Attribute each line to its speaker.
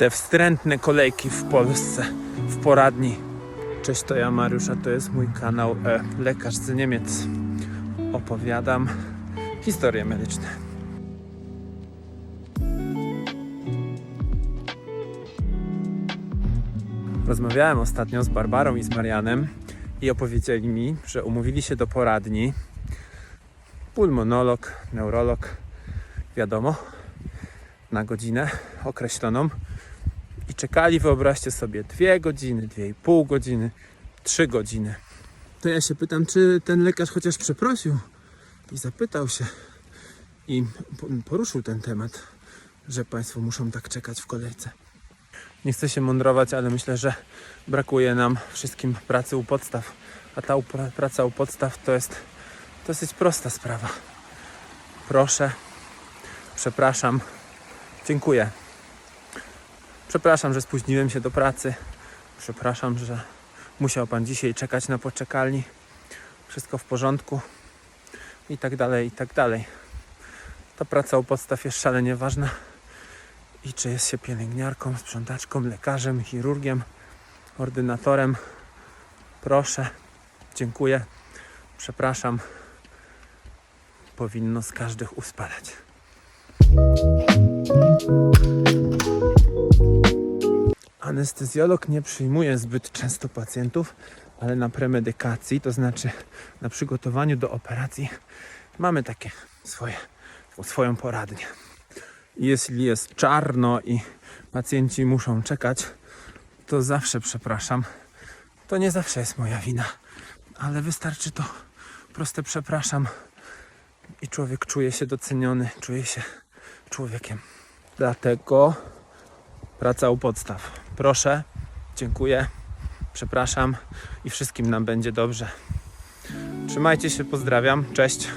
Speaker 1: te wstrętne kolejki w Polsce, w poradni. Cześć, to ja Mariusz, a to jest mój kanał e, Lekarz z Niemiec. Opowiadam historie medyczne. Rozmawiałem ostatnio z Barbarą i z Marianem i opowiedzieli mi, że umówili się do poradni. Pulmonolog, neurolog, wiadomo, na godzinę określoną i czekali, wyobraźcie sobie, dwie godziny, dwie i pół godziny, trzy godziny. To ja się pytam, czy ten lekarz chociaż przeprosił i zapytał się i po- poruszył ten temat, że Państwo muszą tak czekać w kolejce. Nie chcę się mądrować, ale myślę, że brakuje nam wszystkim pracy u podstaw. A ta praca u podstaw to jest dosyć prosta sprawa. Proszę, przepraszam, dziękuję. Przepraszam, że spóźniłem się do pracy. Przepraszam, że musiał Pan dzisiaj czekać na poczekalni. Wszystko w porządku. I tak dalej, i tak dalej. Ta praca u podstaw jest szalenie ważna. I czy jest się pielęgniarką, sprzątaczką, lekarzem, chirurgiem, ordynatorem? Proszę, dziękuję, przepraszam. Powinno z każdych uspadać. Anestezjolog nie przyjmuje zbyt często pacjentów, ale na premedykacji, to znaczy na przygotowaniu do operacji, mamy takie swoje, swoją poradnię. Jeśli jest czarno i pacjenci muszą czekać, to zawsze przepraszam. To nie zawsze jest moja wina, ale wystarczy to proste przepraszam i człowiek czuje się doceniony, czuje się człowiekiem. Dlatego praca u podstaw. Proszę, dziękuję, przepraszam i wszystkim nam będzie dobrze. Trzymajcie się, pozdrawiam, cześć.